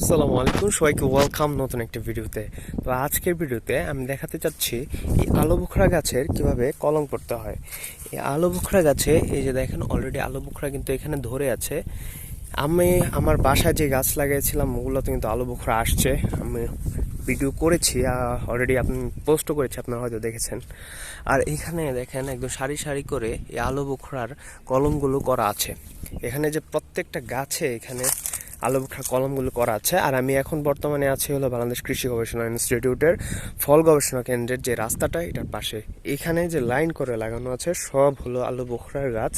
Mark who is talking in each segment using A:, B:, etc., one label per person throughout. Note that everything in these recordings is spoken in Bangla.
A: আসসালামু আলাইকুম। সবাইকে ওয়েলকাম নতুন একটা ভিডিওতে। তো আজকের ভিডিওতে আমি দেখাতে চাচ্ছি এই আলু বুখরা গাছের কীভাবে কলম করতে হয়। এই আলু বুখরা গাছে, এই যে দেখেন অলরেডি আলু বুখরা কিন্তু এখানে ধরে আছে। আমি আমার বাসায় যে গাছ লাগিয়েছিলাম, ওগুলোতে কিন্তু আলু বুখরা আসছে। আমি ভিডিও করেছি অলরেডি আপনি পোস্টও করেছি, আপনারা হয়তো দেখেছেন। আর এখানে দেখেন একদম সারি সারি করে এই আলু বুখরার কলমগুলো করা আছে। এখানে যে প্রত্যেকটা গাছে এখানে আলু কলমগুলো করা আছে। আর আমি এখন বর্তমানে আছি হলো বাংলাদেশ কৃষি গবেষণা ইনস্টিটিউটের ফল গবেষণা কেন্দ্রের যে রাস্তাটা, এটার পাশে। এখানে যে লাইন করে লাগানো আছে, সব হলো আলু বোখরার গাছ।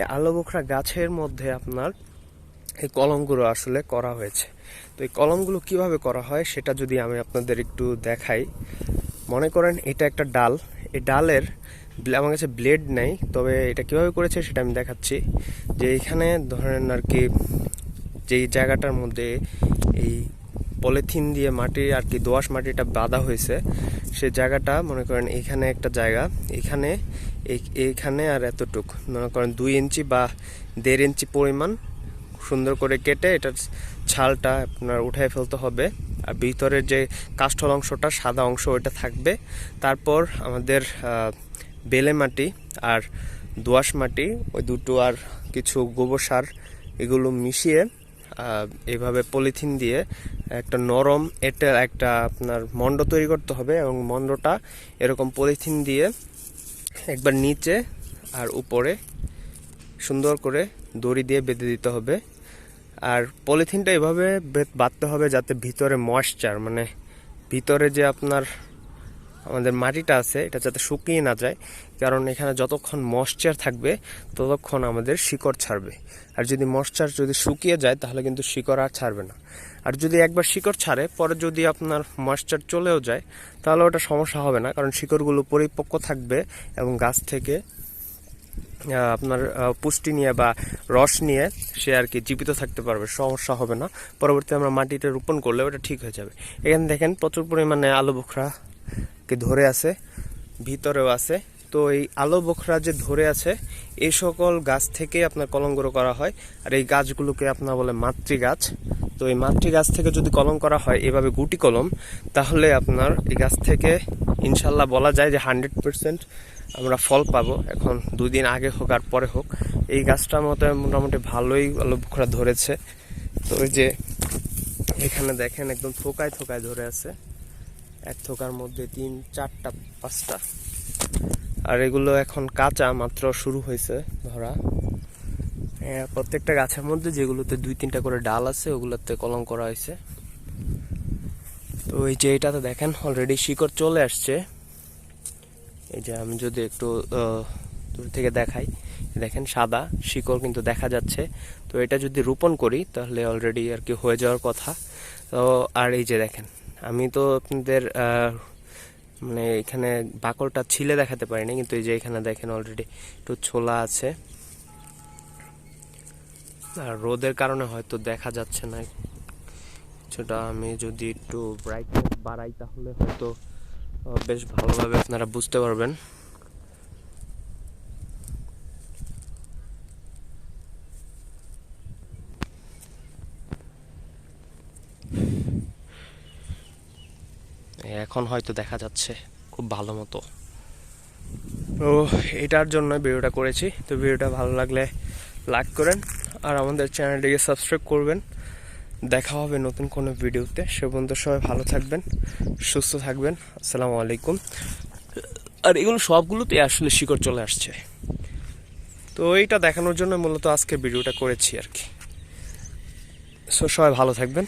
A: এই আলু বোখরা গাছের মধ্যে আপনার এই কলমগুলো আসলে করা হয়েছে। তো এই কলমগুলো কীভাবে করা হয়, সেটা যদি আমি আপনাদের একটু দেখাই। মনে করেন এটা একটা ডাল। এই ডালের আমার কাছে ব্লেড নেই, তবে এটা কীভাবে করেছে সেটা আমি দেখাচ্ছি। যে এখানে ধরেন আর কি যেই জায়গাটার মধ্যে এই পলিথিন দিয়ে মাটি আর কি দোআঁশ মাটিটা বাঁধা হয়েছে, সে জায়গাটা মনে করেন এখানে একটা জায়গা, এখানে এই- এইখানে আর এতটুক। মনে করেন দুই ইঞ্চি বা দেড় ইঞ্চি পরিমাণ সুন্দর করে কেটে এটার ছালটা আপনার উঠায় ফেলতে হবে। আর ভিতরের যে কাষ্ঠল অংশটা, সাদা অংশ ওইটা থাকবে। তারপর আমাদের বেলে মাটি আর দোআঁশ মাটি, ওই দুটো আর কিছু গোবর সার এগুলো মিশিয়ে এইভাবে পলিথিন দিয়ে একটা নরম এটা একটা আপনার মণ্ড তৈরি করতে হবে এবং মণ্ডটা এরকম পলিথিন দিয়ে একবার নিচে আর উপরে সুন্দর করে দড়ি দিয়ে বেঁধে দিতে হবে। আর পলিথিনটা এভাবে বাঁধতে হবে যাতে ভিতরে ময়েশ্চার মানে ভিতরে যে আপনার আমাদের মাটিটা আছে, এটা যাতে শুকিয়ে না যায়, কারণ এখানে যতক্ষণ ময়েশ্চার থাকবে, ততক্ষণ আমাদের শিকড় ছাড়বে। আর যদি ময়েশ্চার যদি শুকিয়ে যায়, তাহলে কিন্তু শিকড় আর ছাড়বে না। আর যদি একবার শিকড় ছাড়ে, পরে যদি আপনার ময়েশ্চার চলেও যায়, তাহলে ওটা সমস্যা হবে না, কারণ শিকড়গুলো পরিপক্ক থাকবে এবং গাছ থেকে আপনার পুষ্টি নিয়ে বা রস নিয়ে সে আর কি জীবিত থাকতে পারবে, সমস্যা হবে না। পরবর্তী আমরা মাটিতে রোপণ করলে ওটা ঠিক হয়ে যাবে। এখানে দেখেন প্রচুর পরিমাণে আলু বোখরা কে ধরে আছে, ভিতরেও আছে। তো এই আলো বোখরা যে ধরে আছে এই সকল গাছ থেকে আপনার কলঙ্গরো করা হয়। আর এই গাছগুলোকে আপনার বলে মাতৃ গাছ তো এই মাতৃ গাছ থেকে যদি কলম করা হয়, এভাবে গুটি কলম, তাহলে আপনার এই গাছ থেকে ইনশাল্লাহ বলা যায় যে হান্ড্রেড পার্সেন্ট আমরা ফল পাবো। এখন দুই দিন আগে হোক আর পরে হোক, এই গাছটার মতো মোটামুটি ভালোই আলো বোখরা ধরেছে। তো ওই যে এখানে দেখেন একদম থোকায় থোকায় ধরে আছে। এক থোকার মধ্যে তিন, চারটা, পাঁচটা। আর এগুলো এখন কাঁচা মাত্র শুরু হয়েছে ধরা। প্রত্যেকটা গাছের মধ্যে যেগুলোতে দুই, তিনটা করে ডাল আছে, ওগুলোতে কলম করা হয়েছে। তো এই যে এটাতে দেখেন অলরেডি শিকড় চলে আসছে। এই যে আমি যদি একটু দূর থেকে দেখাই, দেখেন সাদা শিকড় কিন্তু দেখা যাচ্ছে। তো এটা যদি রোপণ করি, তাহলে অলরেডি আর কি হয়ে যাওয়ার কথা। তো, আর এই যে দেখেন আমি তো আপনাদের মানে এখানে বাকলটা ছিলে দেখাতে পারিনি, কিন্তু এই যে এখানে দেখেন অলরেডি একটু ছোলা আছে। আর রোদের কারণে হয়তো দেখা যাচ্ছে না। কিছুটা আমি যদি একটু ব্রাইটনেস বাড়াই তাহলে হয়তো বেশ ভালোভাবে আপনারা বুঝতে পারবেন। এখন হয়তো দেখা যাচ্ছে খুব ভালো মতো। তো এটার জন্য ভিডিওটা করেছি। তো ভিডিওটা ভালো লাগলে লাইক করেন আর আমাদের চ্যানেলটিকে সাবস্ক্রাইব করবেন। দেখা হবে নতুন কোনো ভিডিওতে। সে পর্যন্ত সবাই ভালো থাকবেন, সুস্থ থাকবেন। আসসালামু আলাইকুম। আর এগুলো সবগুলোতে আসলে শিকড় চলে আসছে। তো এইটা দেখানোর জন্য মূলত আজকে ভিডিওটা করেছি আর কি। সো সবাই ভালো থাকবেন।